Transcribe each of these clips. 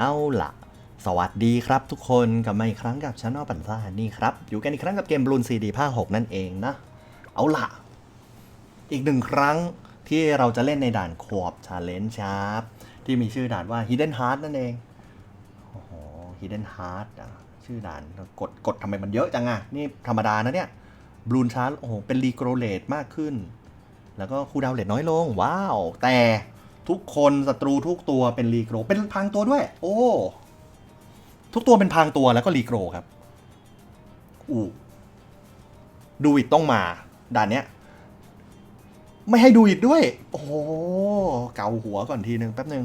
เอาล่ะสวัสดีครับทุกคนกลับมาอีกครั้งกับช anel ปันซ่านี่ครับ อยู่กันอีกครั้งกับเกมบลูนซีดีภาค 6 นั่นเองนะ เอาล่ะอีกหนึ่งครั้งที่เราจะเล่นในด่านขวบชาเลนจ์ครับที่มีชื่อด่านว่า Hidden Heart นั่นเอง โอ้โห Hidden Heart อะชื่อด่านกดกดทำไมมันเยอะจังอะ นี่ธรรมดานะเนี่ยบลูนชาร์โอ้โหเป็นรีโกรเลตมากขึ้น แล้วก็คูดาวเลทน้อยลง ว้าว แต่ ทุกคนศัตรูทุกตัวเป็นรีโกรเป็นพรางตัวด้วย โอ้ ทุกตัวเป็นพรางตัวแล้วก็รีโกรครับอู้ดูอิดต้องมาด่านเนี้ย ไม่ให้ดูอิดด้วย โอ้โหเกาหัวก่อนทีนึงแป๊บนึง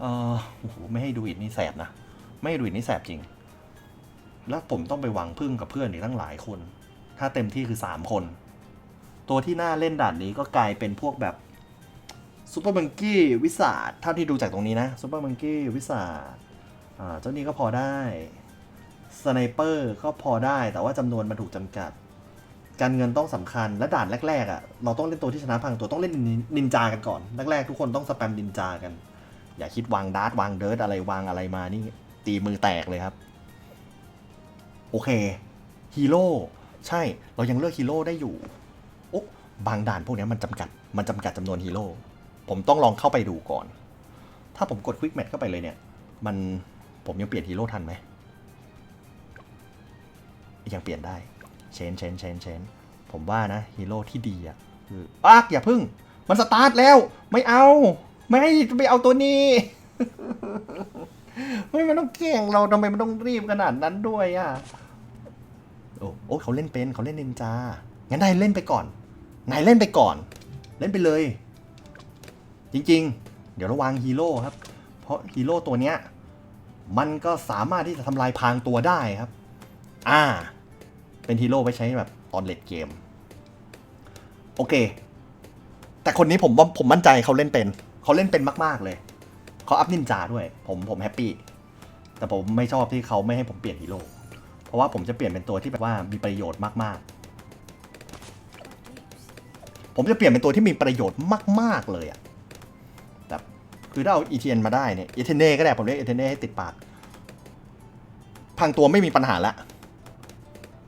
เออโอ้โหไม่ให้ดูอิดนี่แสบนะ ไม่ให้ดูอิดนี่แสบจริง แล้วผมต้องไปหวังพึ่งกับเพื่อนอีกตั้งหลายคน ถ้าเต็มที่คือสามคน ตัวที่น่าเล่นด่านนี้ก็กลายเป็นพวกแบบ ซูเปอร์มังกี้วิสาดเท่าที่ดูจากตรงนี้นะซูเปอร์มังกี้วิสาดเจ้านี้ก็พอได้สไนเปอร์ก็พอได้แต่ว่าจำนวนมันถูกจำกัด การเงินต้องสำคัญและด่านแรกๆอะเราต้องเล่นตัวที่ชนะพังตัวต้องเล่นนินจากันก่อนแรกๆทุกคนต้องสแปมนินจากัน อย่าคิดวางดาร์ตวางเดิร์ดอะไรวางอะไรมานี่ตีมือแตกเลยครับ โอเคฮีโร่ใช่เรายังเลือกฮีโร่ได้อยู่โอ้บางด่านพวกนี้มันจำกัด มันจำกัดจำนวนฮีโร่ ผมต้องลองเข้าไปดูก่อน ถ้าผมกดควิกแมทเข้าไปเลยเนี่ย มันผมยังเปลี่ยนฮีโร่ทันไหม ยังเปลี่ยนได้ เชนเชนเชนเชนผมว่านะฮีโร่ที่ดีอะคือปักอย่าพึ่ง มันสตาร์ทแล้ว ไม่เอา ไม่ไปเอาตัวนี้ไม่มันต้องเก่งเราทำไมมันต้องรีบขนาดนั้นด้วยอะโอ้โอ้เขาเล่นเป็นเขาเล่นนินจา งั้นนายเล่นไปก่อน นายเล่นไปก่อน เล่นไปเลย จริงๆ เดี๋ยวระวังฮีโร่ครับ เพราะฮีโร่ตัวเนี้ยมันก็สามารถที่จะทำลายพรางตัวได้ครับ อ่า เป็นฮีโร่ไว้ใช้แบบตอนเลดเกม โอเค แต่คนนี้ผมว่าผมมั่นใจเขาเล่นเป็น เขาเล่นเป็นมาก ๆ เลย เขาอัพนินจาด้วย ผมผมแฮปปี้ แต่ผมไม่ชอบที่เขาไม่ให้ผมเปลี่ยนฮีโร่ เพราะว่าผมจะเปลี่ยนเป็นตัวที่แบบว่ามีประโยชน์มากๆ ผมจะเปลี่ยนเป็นตัวที่มีประโยชน์มาก ๆ เลยอะ คือถ้าเอาอีเทนมาได้เนี่ยอีเทเน่ก็ได้ผมเรียกอีเทเน่ให้ติดปากพังตัวไม่มีปัญหาละ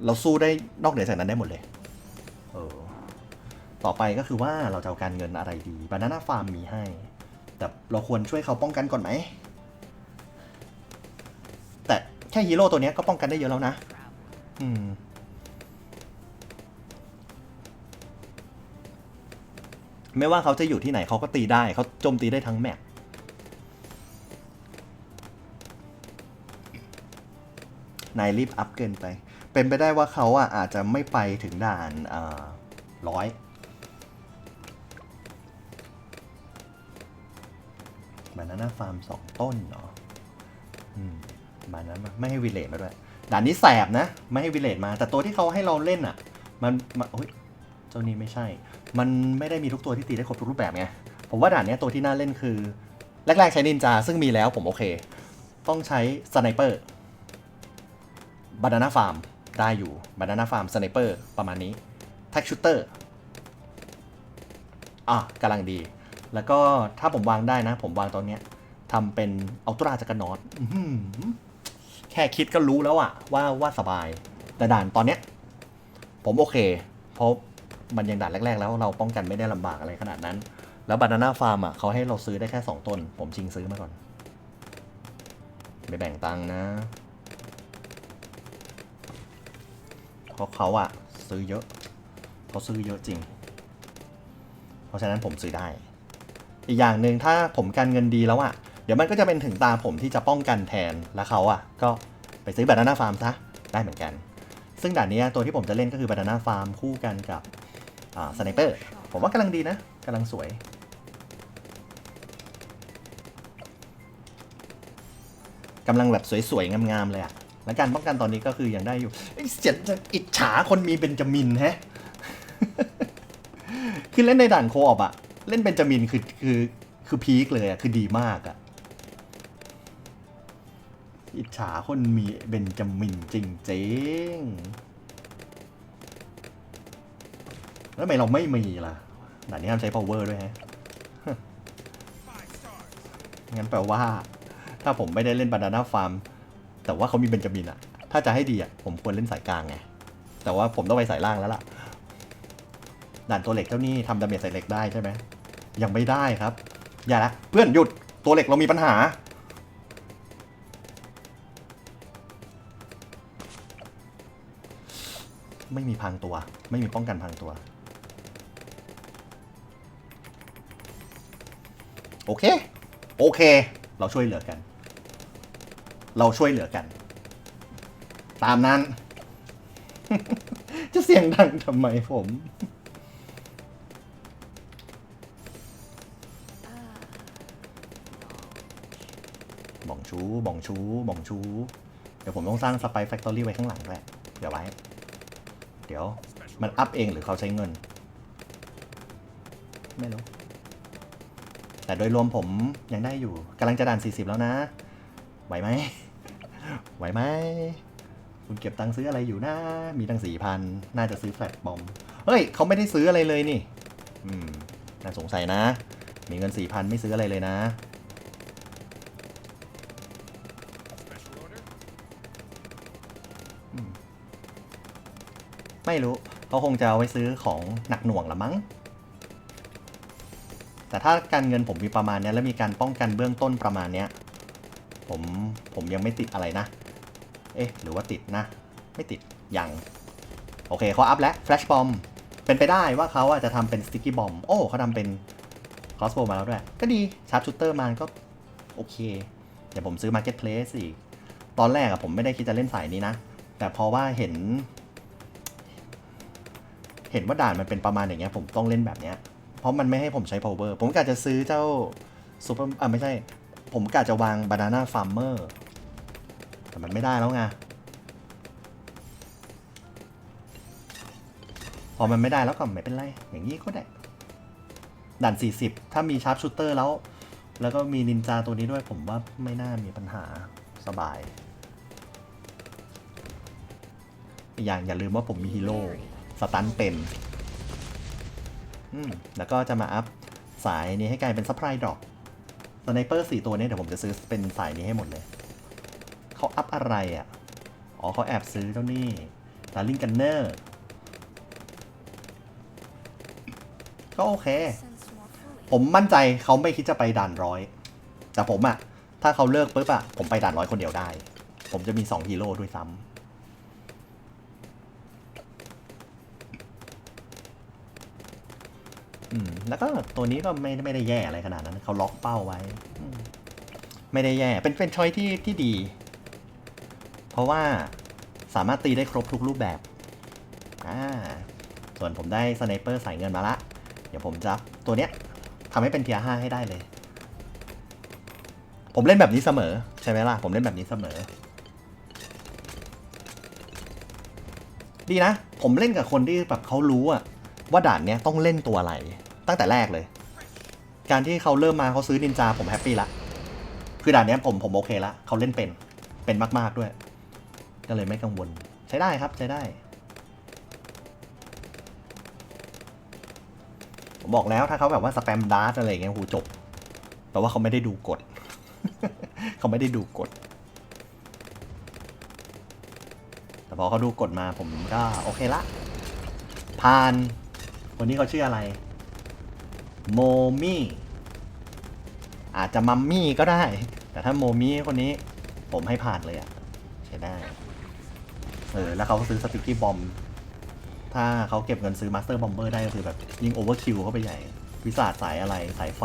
เราสู้ได้นอกเหนือจากนั้นได้หมดเลย เออ ต่อไปก็คือว่าเราจะเอาการเงินอะไรดีบานาน่าฟาร์มมีให้ แต่เราควรช่วยเขาป้องกันก่อนไหม แต่แค่ฮีโร่ตัวนี้ก็ป้องกันได้เยอะแล้วนะ อืมไม่ว่าเขาจะอยู่ที่ไหนเขาก็ตีได้ เขาโจมตีได้ทั้งแมป นายรีบอัพเกินไป เป็นไปได้ว่าเขาอะอาจจะไม่ไปถึงด่านร้อยบานาน่าฟาร์มสองต้นเนาะมบานาน่าไม่ให้วิเลตมาด้วย ด่านนี้แสบนะ ไม่ให้วิเลตมา แต่ตัวที่เขาให้เราเล่นอะมันมันโอ้ยเจ้านี้ไม่ใช่ มันไม่ได้มีทุกตัวที่ตีได้ครบทุกรูปแบบไง ผมว่าด่านนี้ตัวที่น่าเล่นคือ แรกๆใช้นินจาซึ่งมีแล้วผมโอเค ต้องใช้สไนเปอร์ บานาน่าฟาร์มได้อยู่บานาน่าฟาร์มสไนเปอร์ประมาณนี้แท็กชูเตอร์อะกำลังดี แล้วก็ถ้าผมวางได้นะ ผมวางตอนเนี้ยทำเป็นอัลตราจักรนอตแค่คิดก็รู้แล้วอะว่าว่าสบาย แต่ด่านตอนเนี้ย ผมโอเค เพราะมันยังด่านแรก ๆ แล้วเราป้องกันไม่ได้ลำบากอะไรขนาดนั้น แล้วบานาน่าฟาร์มอะเขาให้เราซื้อได้แค่ 2 ต้น ผมชิงซื้อมาก่อน ไม่แบ่งตังนะ เพราะเขาอะซื้อเยอะเขาซื้อเยอะจริง เพราะฉะนั้นผมซื้อได้ อีกอย่างหนึ่งถ้าผมการเงินดีแล้วอะเดี๋ยวมันก็จะเป็นถึงตาผมที่จะป้องกันแทนแล้วเขาอะก็ไปซื้อบานาน่าฟาร์มซะได้เหมือนกัน ซึ่งด่านนี้ตัวที่ผมจะเล่นก็คือบานาน่าฟาร์มคู่กันกับสไนเปอร์ผมว่ากำลังดีนะกำลังสวยกำลังแบบสวยๆงามๆเลยอะ และการป้องกันตอนนี้ก็คือยังได้อยู่เสียจะอิจฉาคนมีเบนจามินแฮะคือเล่นในด่านโคออปอะเล่นเบนจามินคือคือคือพีคเลยอะคือดีมากอะอิจฉาคนมีเบนจามินจริงๆแล้วทำไมเราไม่มีล่ะด่านนี้ห้ามใช้ power ด้วยฮะงั้นแปลว่า ถ้าผมไม่ได้เล่นบานาน่าฟาร์ม แต่ว่าเขามีเบนจามินอะถ้าจะให้ดีอะผมควรเล่นสายกลางไง แต่ว่าผมต้องไปสายล่างแล้วล่ะ ด่านตัวเหล็กเจ้านี่ทำดาเมจใส่เหล็กได้ใช่ไหม ยังไม่ได้ครับ อย่าละ เพื่อนหยุด ตัวเหล็กเรามีปัญหา ไม่มีพังตัว ไม่มีป้องกันพังตัว โอเค โอเค เราช่วยเหลือกัน เราช่วยเหลือกัน ตามนั้น จะเสียงดังทำไมผม บ่องชูบ่องชูบ่องชู เดี๋ยวผมต้องสร้างสไปแฟคทอรี่ไว้ข้างหลังด้วยเดี๋ยวไว้ เดี๋ยว มันอัพเองหรือเขาใช้เงิน ไม่รู้แต่โดยรวมผมยังได้อยู่กำลังจะด่าน 40 แล้วนะ ไหวไหม ไหวไหม คุณเก็บตังค์ซื้ออะไรอยู่นะ มีตังสี่พัน น่าจะซื้อแฟลตบอม เฮ้ย เขาไม่ได้ซื้ออะไรเลยนี่ อืม น่าสงสัยนะ มีเงินสี่พันไม่ซื้ออะไรเลยนะ ไม่รู้ เขาคงจะเอาไว้ซื้อของหนักหน่วงละมั้ง แต่ถ้าการเงินผมมีประมาณเนี้ยแล้วมีการป้องกันเบื้องต้นประมาณเนี้ย ผมผมยังไม่ติดอะไรนะ เอ๊ะ หรือว่าติดนะ ไม่ติด ยัง โอเคเขาอัพแล้ว Flash Bomb เป็นไปได้ว่าเขาอาจจะทำเป็น Sticky Bomb โอ้เขาทำเป็น Crossbow มาแล้วด้วย ก็ดีชาร์ปชูเตอร์มาก็ โอเค เดี๋ยวผมซื้อ Marketplace อีก ตอนแรกอะผมไม่ได้คิดจะเล่นสายนี้นะ แต่พอว่าเห็น เห็นว่าด่านมันเป็นประมาณอย่างเงี้ยผมต้องเล่นแบบเนี้ย เพราะมันไม่ให้ผมใช้ power ผมกะจะซื้อเจ้า super อะไม่ใช่ ผมกะจะวาง banana farmer แต่มันไม่ได้แล้วไงพอมันไม่ได้แล้วก็ไม่เป็นไร อย่างนี้ก็ได้ ด่าน 40 ถ้ามีชาร์ปชูเตอร์แล้ว แล้วก็มีนินจาตัวนี้ด้วยผมว่าไม่น่ามีปัญหาสบายอีกอย่างอย่าลืมว่าผมมีฮีโร่สตันเป็นอืมแล้วก็จะมาอัพสายนี้ให้กลายเป็นซัพพลายดรอป สไนเปอร์สี่ตัวนี้เดี๋ยวผมจะซื้อเป็นสายนี้ให้หมดเลย เขาอัพอะไรอะ อ๋อเขาแอบซื้อเจ้านี่ดาร์ลิงกันเนอร์ก็โอเค ผมมั่นใจเขาไม่คิดจะไปด่านร้อย แต่ผมอะถ้าเขาเลิกปุ๊บอะผมไปด่านร้อยคนเดียวได้ ผมจะมีสองฮีโร่ด้วยซ้ำ อืมแล้วก็ตัวนี้ก็ไม่ไม่ได้แย่อะไรขนาดนั้นเขาล็อกเป้าไว้อืมไม่ได้แย่เป็นเป็นชอยที่ที่ดี เพราะว่าสามารถตีได้ครบทุกรูปแบบอ่าส่วนผมได้สไนเปอร์สายเงินมาละ เดี๋ยวผมจะตัวเนี้ยทำให้เป็นเทียร์ห้าให้ได้เลย ผมเล่นแบบนี้เสมอ ใช่ไหมล่ะ ผมเล่นแบบนี้เสมอ ดีนะ ผมเล่นกับคนที่แบบเขารู้อะ ว่าด่านเนี้ยต้องเล่นตัวอะไร ตั้งแต่แรกเลย การที่เขาเริ่มมาเขาซื้อนินจาผมแฮปปี้ละคือด่านเนี้ยผมผมโอเคละเขาเล่นเป็นเป็นมาก ๆด้วย ก็เลยไม่กังวลใช้ได้ครับใช้ได้ ผมบอกแล้วถ้าเขาแบบว่าสแปมดาร์ตอะไรอย่างเงี้ยหูจบแปลว่าเขาไม่ได้ดูกฎเขาไม่ได้ดูกฎแต่พอเขาดูกฎมาผมก็โอเคละผ่าน คนนี้เขาชื่ออะไร โมมี่ อาจจะมัมมี่ก็ได้ แต่ถ้าโมมี่คนนี้ผมให้ผ่านเลยอะใช้ได้ เออ แล้วเขาซื้อสติกกี้บอม ถ้าเขาเก็บเงินซื้อมาสเตอร์บอมเบอร์ได้ก็คือแบบ ยิงโอเวอร์คิวเข้าไปใหญ่ วิสาดสายอะไร สายไฟ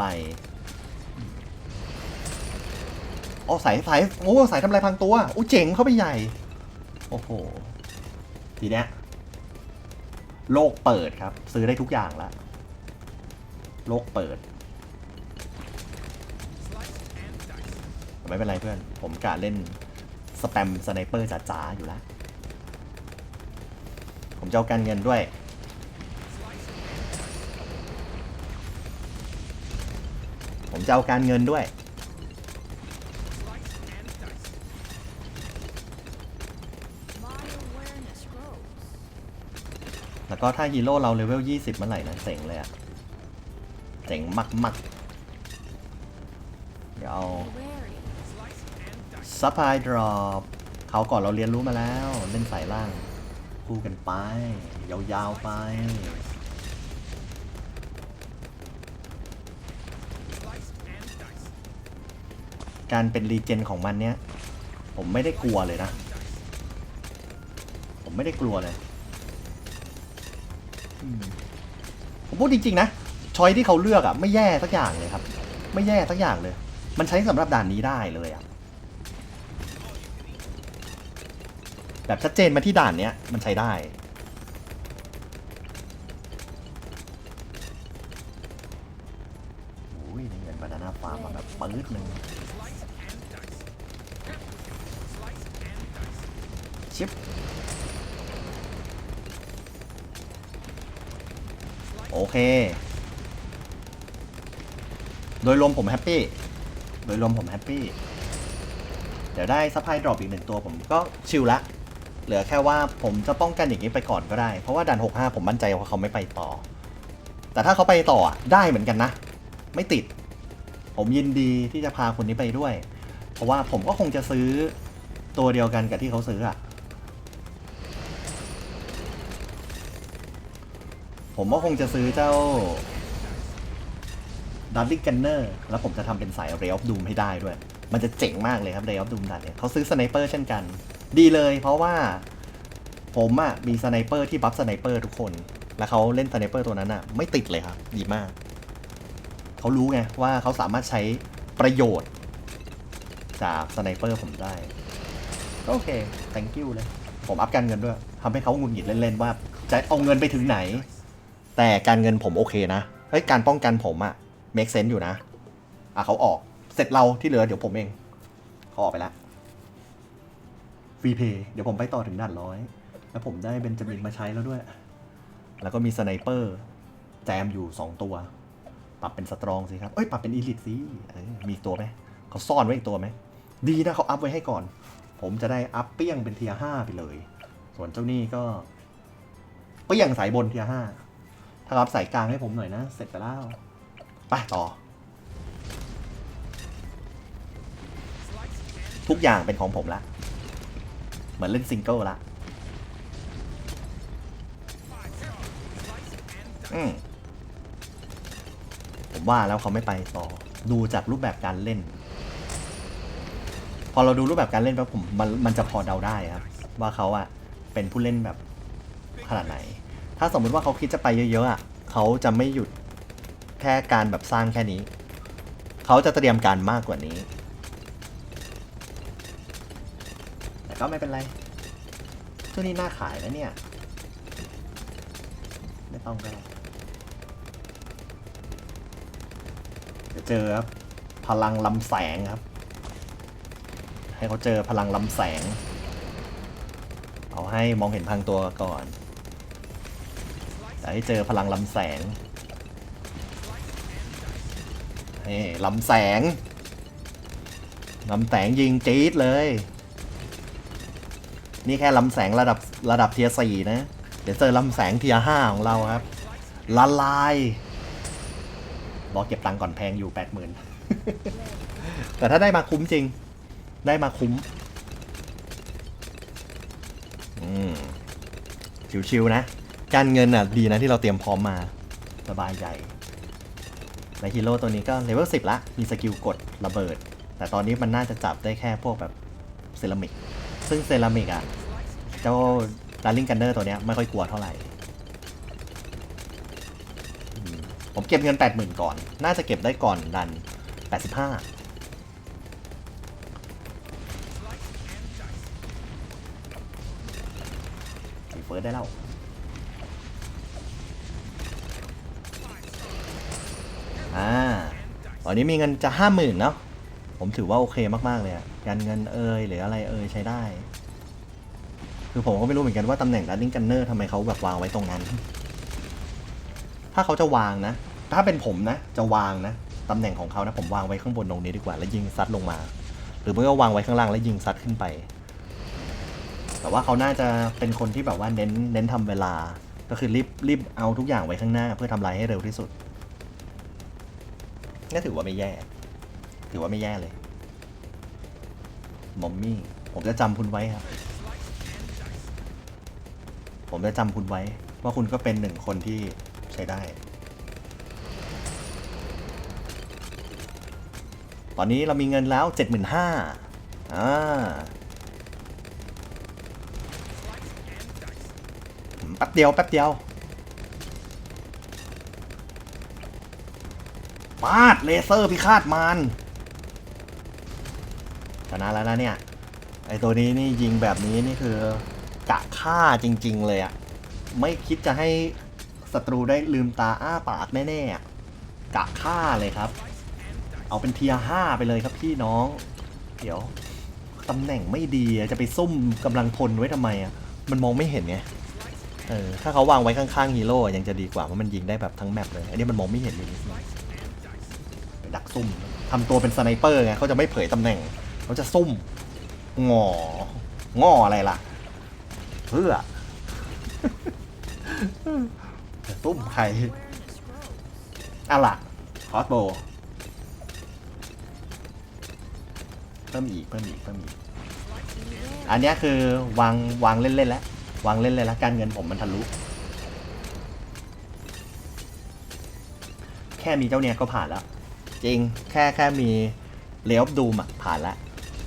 อ๋อสายสายโอ้สายทำลายพังตัวโอ้เจ๋งเข้าไปใหญ่ โอ้โห ทีเนี้ย โลกเปิดครับ ซื้อได้ทุกอย่างละโลกเปิด ไม่เป็นไรเพื่อน ผมกะเล่นสแปมสไนเปอร์จ๋าๆอยู่แล้วผมจะเอาการเงินด้วย ผมจะเอาการเงินด้วย แล้วก็ถ้าฮีโร่เราเลเวล 20 เมื่อไหร่นะเจ๋งเลยอะเจ๋งมากๆเดี๋ยวเอาซัพพลายดรอปเขาก่อนเราเรียนรู้มาแล้ว เล่นสายล่าง คู่กันไป ยาวๆไปการเป็นรีเจนของมันเนี้ยผมไม่ได้กลัวเลยนะ ผมไม่ได้กลัวเลย ผมพูดจริงๆนะชอยที่เขาเลือกอะไม่แย่สักอย่างเลยครับ ไม่แย่สักอย่างเลย มันใช้สำหรับด่านนี้ได้เลยอะแบบชัดเจนมาที่ด่านเนี้ยมันใช้ได้โอ้ยเงินบานาน่าฟาร์มมาแบบปื๊ดหนึ่งชิป อเค โดยรวมผมแฮปปี้ โดยรวมผมแฮปปี้ เดี๋ยวได้ซัพพลายดรอปอีกหนึ่งตัวผมก็ชิลละ เหลือแค่ว่าผมจะป้องกันอย่างนี้ไปก่อนก็ได้ เพราะว่าดัน 65 ผมมั่นใจว่าเขาไม่ไปต่อ แต่ถ้าเขาไปต่อได้เหมือนกันนะ ไม่ติด ผมยินดีที่จะพาคนนี้ไปด้วย เพราะว่าผมก็คงจะซื้อตัวเดียวกันกับที่เขาซื้ออะ ผมก็คงจะซื้อเจ้าดันลิกันเนอร์แล้วผมจะทำเป็นสายเรย์อฟดูมให้ได้ด้วย มันจะเจ๋งมากเลยครับเรย์อฟดูมดันเนี่ยเขาซื้อสไนเปอร์เช่นกัน ดีเลยเพราะว่าผมอะมีสไนเปอร์ที่บัฟสไนเปอร์ทุกคน แล้วเขาเล่นสไนเปอร์ตัวนั้นอะไม่ติดเลยครับ ดีมาก เขารู้ไงว่าเขาสามารถใช้ประโยชน์ จากสไนเปอร์ผมได้ก็โอเค thank you เลย ผมอัพการเงินด้วยทำให้เขางุดหงิดเล่นๆว่าจะเอาเงินไปถึงไหน แต่การเงินผมโอเคนะเฮ้ยการป้องกันผมอะ make sense อยู่นะ อะเขาออก เสร็จเราที่เหลือเดี๋ยวผมเองเขาออกไปแล้วฟรีเพย์เดี๋ยวผมไปต่อถึงด่านร้อย แล้วผมได้เบนจามินมาใช้แล้วด้วย แล้วก็มีสไนเปอร์ แจมอยู่ 2 ตัว ปรับเป็นสตรองสิครับ เอ้ย ปรับเป็นอีลิทสิมีตัวไหม เขาซ่อนไว้อีกตัวไหม ดีนะเขาอัพไว้ให้ก่อน ผมจะได้อัพเปี้ยงเป็นเทียห้าไปเลย ส่วนเจ้านี่ก็เปี้ยงสายบนเทียห้า ถ้ารับสายกลางให้ผมหน่อยนะ เสร็จไปแล้วไปต่อ ทุกอย่างเป็นของผมละ เหมือนเล่นซิงเกิลละอืมผมว่าแล้วเขาไม่ไปต่อ ดูจากรูปแบบการเล่น พอเราดูรูปแบบการเล่นแล้วผมมันมันจะพอเดาได้ครับ ว่าเขาอะเป็นผู้เล่นแบบขนาดไหน ถ้าสมมุติว่าเขาคิดจะไปเยอะๆอะเขาจะไม่หยุดแค่การแบบสร้างแค่นี้ เขาจะเตรียมการมากกว่านี้ แต่ก็ไม่เป็นไรช่วงนี้น่าขายนะเนี่ย ไม่ต้องก็ได้เดี๋ยวเจอครับ พลังลำแสงครับ ให้เขาเจอพลังลำแสง เอาให้มองเห็นพังตัวก่อน แต่ให้เจอพลังลำแสงนี่ลำแสงลำแสงยิงจี๊ดเลย นี่แค่ลำแสงระดับระดับเทียสี่นะ เดี๋ยวเจอลำแสงเทียห้าของเราครับละลายบอกเก็บตังค์ก่อนแพงอยู่แปดหมื่นแต่ถ้าได้มาคุ้มจริง ได้มาคุ้ม อืม ชิวๆนะ การเงินอะดีนะที่เราเตรียมพร้อมมาสบายใจในฮีโร่ตัวนี้ก็เลเวลสิบละ มีสกิลกดระเบิด แต่ตอนนี้มันน่าจะจับได้แค่พวกแบบเซรามิก ซึ่งเซรามิกอะ เจ้าดาร์ลิงกันเนอร์ตัวเนี้ยไม่ค่อยกลัวเท่าไหร่ ผมเก็บเงิน 80,000 ก่อน น่าจะเก็บได้ก่อนดัน 85สีเฟิร์สได้แล้ว อ่าตอนนี้มีเงินจะห้าหมื่นเนาะผมถือว่าโอเคมากๆเลยอะการเงินเอ่ยหรืออะไรเอ่ยใช้ได้ คือผมก็ไม่รู้เหมือนกันว่าตำแหน่งดันนิงกันเนอร์ทำไมเขาแบบวางไว้ตรงนั้น ถ้าเขาจะวางนะ ถ้าเป็นผมนะ จะวางนะตำแหน่งของเขานะผมวางไว้ข้างบนตรงนี้ดีกว่า แล้วยิงซัดลงมา หรือไม่ก็วางไว้ข้างล่างแล้วยิงซัดขึ้นไป แต่ว่าเขาน่าจะเป็นคนที่แบบว่าเน้นเน้นทำเวลา ก็คือรีบรีบเอาทุกอย่างไว้ข้างหน้า เพื่อทำลายให้เร็วที่สุด นี่ถือว่าไม่แย่ ถือว่าไม่แย่เลย มอมมี่ ผมจะจำคุณไว้ครับ ผมจะจำคุณไว้ ว่าคุณก็เป็นหนึ่งคนที่ใช้ได้ ตอนนี้เรามีเงินแล้วเจ็ดหมื่นห้าอ่าแป๊บเดียวแป๊บเดียว ปาดเลเซอร์พิฆาตมารชนะแล้วนะเนี่ย ไอตัวนี้นี่ยิงแบบนี้นี่คือกะฆ่าจริง ๆ เลยอะไม่คิดจะให้ศัตรูได้ลืมตาอ้าปากแน่ๆกะฆ่าเลยครับ เอาเป็นเทียห้าไปเลยครับพี่น้อง เดี๋ยวตำแหน่งไม่ดีจะไปซุ่มกำลังพลไว้ทำไมอะมันมองไม่เห็นไงเออถ้าเขาวางไว้ข้างๆฮีโร่อยังจะดีกว่าเพราะมันยิงได้แบบทั้งแมปเลย อันนี้มันมองไม่เห็นเลย ดักซุ่มทำตัวเป็นสไนเปอร์ไงเขาจะไม่เผยตำแหน่ง เขาจะซุ่มงองออะไรล่ะ เพื่อจะซุ่มใครอะล่ะคอสโบเพิ่มอีกเพิ่มอีกเพิ่มอีกอันนี้คือวางวางเล่นๆแล้ววางเล่นเลยแล้วการเงินผมมันทะลุแค่มีเจ้าเนี่ยก็ผ่านแล้ว จริงแค่แค่มีเลฟดูมอะผ่านแล้ว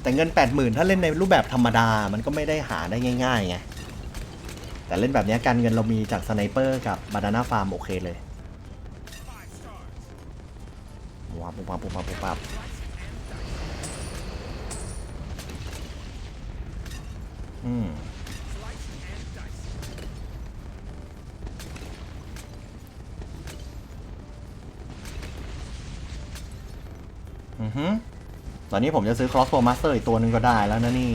แต่เงิน 80,000 ถ้าเล่นในรูปแบบธรรมดามันก็ไม่ได้หาได้ง่ายๆไงแต่เล่นแบบนี้การเงินเรามีจากสไนเปอร์กับบานาน่าฟาร์มโอเคเลยว้าวปุ๊บปั๊บปุ๊บปั๊บปุ๊บปั๊บอืม อือฮึตอนนี้ผมจะซื้อ crossbow master อีกตัวหนึ่งก็ได้แล้วนะนี่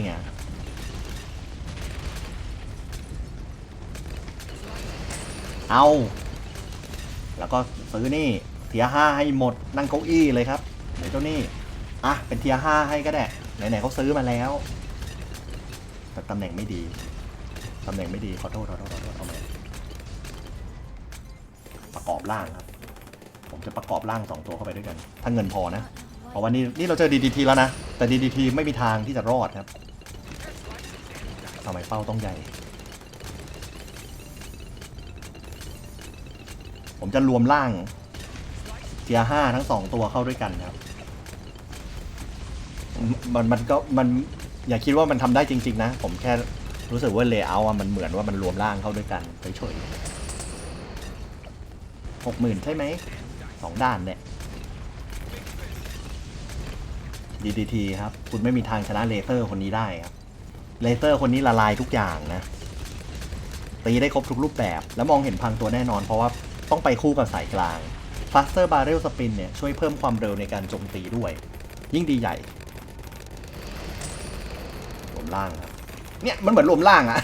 เอาแล้วก็ซื้อนี่เทียห้าให้หมดนั่งเก้าอี้เลยครับเดี๋ยวเจ้านี่อะเป็นเทียห้าให้ก็ได้ไหนๆเขาซื้อมาแล้วแต่ตำแหน่งไม่ดีตำแหน่งไม่ดีขอโทษขอโทษขอโทษเอาใหม่ประกอบร่างครับ ผมจะประกอบร่างสองตัวเข้าไปด้วยกัน ถ้าเงินพอนะ เพราะว่านี่นี่เราเจอ DDT แล้วนะ แต่ DDT ไม่มีทางที่จะรอดครับทำไมเป้าต้องใหญ่ ผมจะรวมร่างเทียห้าทั้งสองตัวเข้าด้วยกันครับ มันมันก็มันอย่าคิดว่ามันทำได้จริง ๆ นะ ผมแค่รู้สึกว่าเลเยอร์อะมันเหมือนว่ามันรวมร่างเข้าด้วยกันเฉยๆหกหมื่นใช่ไหมสองด้านเนี่ย DDT ครับ คุณไม่มีทางชนะเลเซอร์คนนี้ได้ครับ เลเซอร์คนนี้ละลายทุกอย่างนะ ตีได้ครบทุกรูปแบบ แล้วมองเห็นพังตัวแน่นอน เพราะว่าต้องไปคู่กับสายกลาง Faster Barrel Spin เนี่ย ช่วยเพิ่มความเร็วในการโจมตีด้วย ยิ่งดีใหญ่รวมล่างครับ เนี่ย มันเหมือนรวมล่างอะ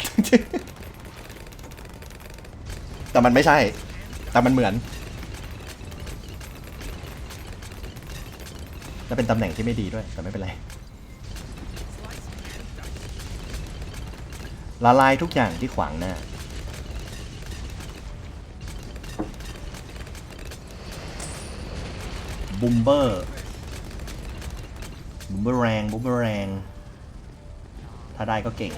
แต่มันไม่ใช่ แต่มันเหมือน และเป็นตำแหน่งที่ไม่ดีด้วย แต่ไม่เป็นไร ละลายทุกอย่างที่ขวางหน้า บูมเบอร์ บูมเบอร์แรง บูมเบอร์แรง ถ้าได้ก็เก่ง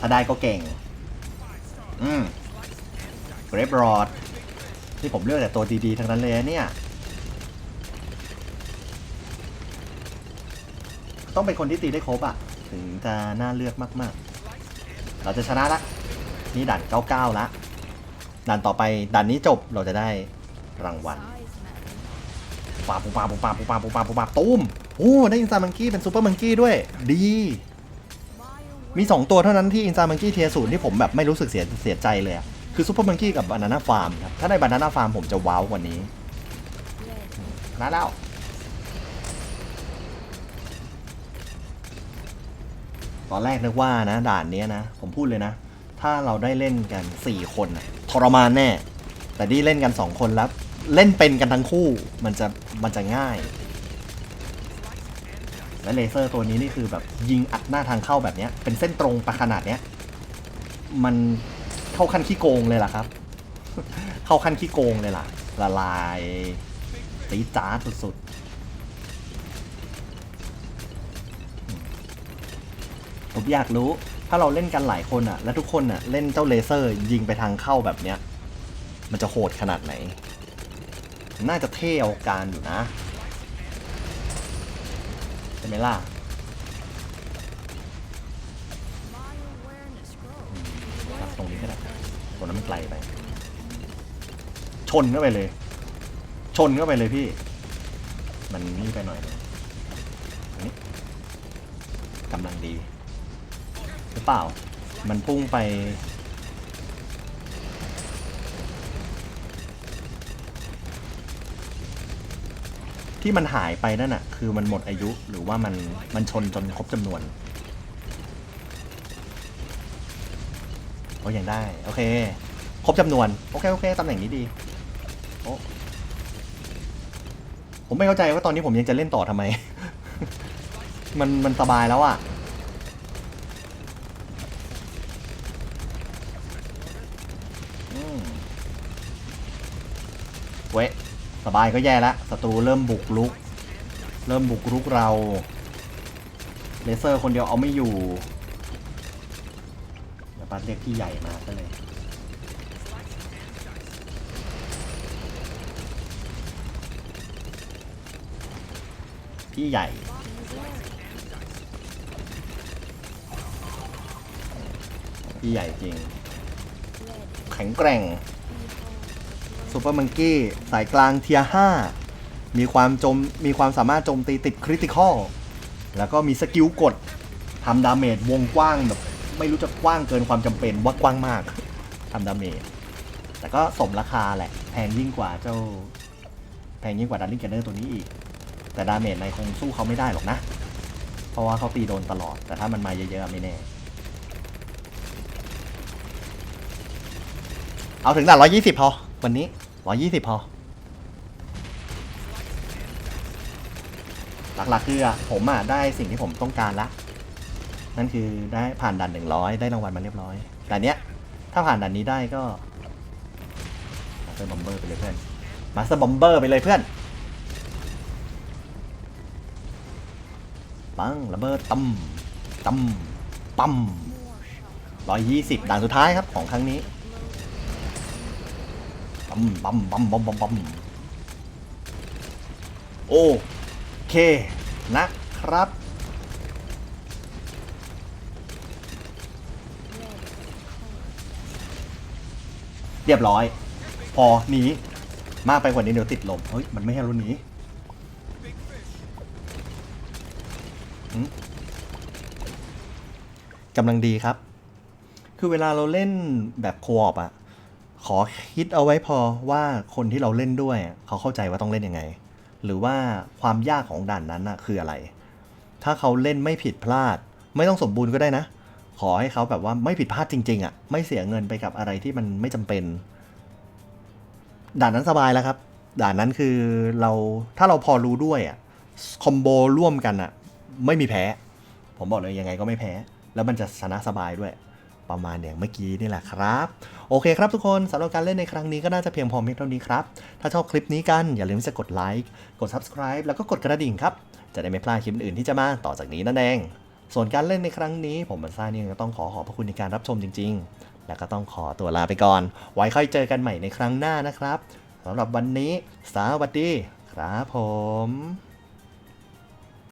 ถ้าได้ก็เก่ง อืมเกรฟรอดที่ผมเลือกแต่ตัวดีๆ ทั้งนั้นเลยเนี่ย ต้องเป็นคนที่ตีได้ครบอะถึงจะน่าเลือกมากๆ เราจะชนะละ นี่ด่าน 99 ละด่านต่อไปด่านนี้จบเราจะได้รางวัลปาปูปาปูปาปูปาปูปาปูปาตุ้มโอ้ได้อินซามังกี้เป็นซูเปอร์มังกี้ด้วย ดี มี 2 ตัวเท่านั้นที่อินซามังกี้เทียศูนย์ที่ผมแบบไม่รู้สึกเสียเสียใจเลยคือซูเปอร์มังกี้กับบานาน่าฟาร์มครับถ้าได้บานาน่าฟาร์มผมจะว้าวกว่านี้นะแล้ว ตอนแรกนึกว่านะ ด่านนี้นะ ผมพูดเลยนะ ถ้าเราได้เล่นกัน 4 คนนะทรมานแน่ แต่นี่เล่นกัน 2 คนแล้ว เล่นเป็นกันทั้งคู่มันจะมันจะง่าย และเลเซอร์ตัวนี้นี่คือแบบยิงอัดหน้าทางเข้าแบบนี้เป็นเส้นตรงไปขนาดเนี้ยมันเข้าขั้นขี้โกงเลยล่ะครับ เข้าขั้นขี้โกงเลยล่ะละลายตีจ้าสุด ผมอยากรู้ ถ้าเราเล่นกันหลายคนอะและทุกคนอะเล่นเจ้าเลเซอร์ยิงไปทางเข้าแบบเนี้ย มันจะโหดขนาดไหน น่าจะเท่เอาการอยู่นะใช่ไหมล่ะรับตรงนี้ก็ได้ตรงนั้นมันไกลไป ชนเข้าไปเลย ชนเข้าไปเลยพี่ มันนี่ไปหน่อยเลยอันนี้กำลังดี รือเปล่า มันพุ่งไป ที่มันหายไปนั่นน่ะ คือมันหมดอายุหรือว่ามันมันชนจนครบจำนวนโอ้ยังได้ โอเค ครบจำนวน โอเค โอเค ตำแหน่งนี้ดีโอ้ผมไม่เข้าใจว่าตอนนี้ผมยังจะเล่นต่อทำไม มันมันสบายแล้วอะอืม เว้ยสบายก็แย่ล้วศัตรูเริ่มบุกลุก เริ่มบุกรุกเรา เลเซอร์คนเดียวเอาไม่อยู่เดี๋ยวปัดเรียกพี่ใหญ่มาซะเลยพี่ใหญ่พี่ใหญ่จริง แข็งแกร่ง ซูเปอร์มังกี้สายกลางเทียห้ามีความโจมมีความสามารถโจมตีติดคริติคอลแล้วก็มีสกิลกดทำดาเมจวงกว้างแบบไม่รู้จะกว้างเกินความจำเป็นว่ากว้างมากทำดาเมจแต่ก็สมราคาแหละแพงยิ่งกว่าเจ้า แพงยิ่งกว่าดันลิงแกนเนอร์ตัวนี้อีก แต่ดาเมจในคงสู้เขาไม่ได้หรอกนะ เพราะว่าเขาตีโดนตลอด แต่ถ้ามันมาเยอะๆไม่แน่ เอาถึงด่านร้อยี่สิบพอ วันนี้ร้อยี่สิบพอ หลักๆคืออะผมอะได้สิ่งที่ผมต้องการละ นั่นคือได้ผ่านด่านหนึ่งร้อยได้รางวัลมาเรียบร้อย แต่เนี้ย ถ้าผ่านด่านนี้ได้ก็มาสเตอร์บอมเบอร์ไปเลยเพื่อน มาสเตอร์บอมเบอร์ไปเลยเพื่อน ปังระเบิดตั้มตั้มปั๊มร้อยยี่สิบด่านสุดท้ายครับของครั้งนี้ัมปั๊มปั๊มปั๊มปั๊มปั๊มโอเคนะครับ เรียบร้อย พอหนีมากไปกว่านี้เดี๋ยวติดลม เฮ้ย มันไม่ให้รุ่นนี้กำลังดีครับ คือเวลาเราเล่นแบบโคอปอะ ขอคิดเอาไว้พอว่าคนที่เราเล่นด้วย เขาเข้าใจว่าต้องเล่นยังไง หรือว่าความยากของด่านนั้นอะคืออะไร ถ้าเขาเล่นไม่ผิดพลาด ไม่ต้องสมบูรณ์ก็ได้นะ ขอให้เขาแบบว่าไม่ผิดพลาดจริง ๆอะไม่เสียเงินไปกับอะไรที่มันไม่จำเป็น ด่านนั้นสบายแล้วครับ ด่านนั้นคือเราถ้าเราพอรู้ด้วยอะคอมโบร่วมกันอะไม่มีแพ้ ผมบอกเลยยังไงก็ไม่แพ้ แล้วมันจะชนะสบายด้วย ประมาณอย่างเมื่อกี้นี่แหละครับ โอเคครับทุกคนสำหรับการเล่นในครั้งนี้ก็น่าจะเพียงพอเพียงเท่านี้ครับ ถ้าชอบคลิปนี้กันอย่าลืมที่จะกดไลค์กด Subscribe แล้วก็กดกระดิ่งครับจะได้ไม่พลาดคลิปอื่นที่จะมาต่อจากนี้นั่นเองส่วนการเล่นในครั้งนี้ ผมบันซ่านี่ก็ต้องขอขอบพระคุณในการรับชมจริง ๆ แล้วก็ต้องขอตัวลาไปก่อน ไว้ค่อยเจอกันใหม่ในครั้งหน้านะครับสำหรับวันนี้สวัสดีครับผม